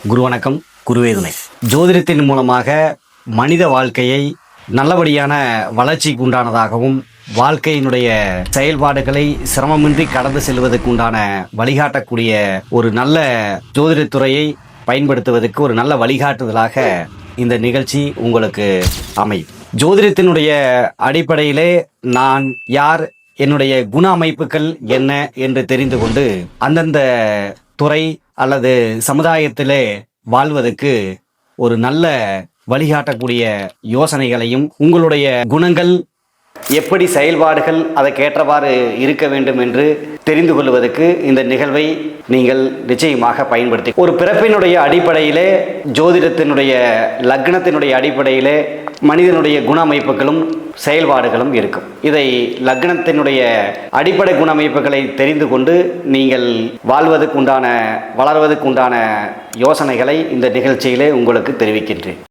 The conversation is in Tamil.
குரு வணக்கம் குருவேதுனை ஜோதிடத்தின் மூலமாக மனித வாழ்க்கையை நல்லபடியான வளர்ச்சிக்கு உண்டானதாகவும் வாழ்க்கையினுடைய செயல்பாடுகளை சிரமமின்றி கடந்து செல்வதற்கு உண்டான வழிகாட்டக்கூடிய ஒரு நல்ல ஜோதிடத்துறையை பயன்படுத்துவதற்கு ஒரு நல்ல வழிகாட்டுதலாக இந்த நிகழ்ச்சி உங்களுக்கு அமையும். ஜோதிடத்தினுடைய அடிப்படையிலே நான் யார் என்னுடைய குண அமைப்புகள் என்ன என்று தெரிந்து கொண்டு அந்தந்த துறை அல்லது சமுதாயத்திலே வாழ்வதற்கு ஒரு நல்ல வழிகாட்டக்கூடிய யோசனைகளையும் உங்களுடைய குணங்கள் எப்படி செயல்பாடுகள் அதற்கேற்றவாறு இருக்க வேண்டும் என்று தெரிந்து கொள்வதற்கு இந்த நிகழ்வை நீங்கள் நிச்சயமாக பயன்படுத்தி ஒரு பிறப்பினுடைய அடிப்படையிலே ஜோதிடத்தினுடைய லக்னத்தினுடைய அடிப்படையிலே மனிதனுடைய குண அமைப்புகளும் செயல்பாடுகளும் இருக்கும். இதை லக்னத்தினுடைய அடிப்படை குண அமைப்புகளை தெரிந்து கொண்டு நீங்கள் வாழ்வதற்குண்டான வளர்வதற்குண்டான யோசனைகளை இந்த நிகழ்ச்சியிலே உங்களுக்கு தெரிவிக்கின்றேன்.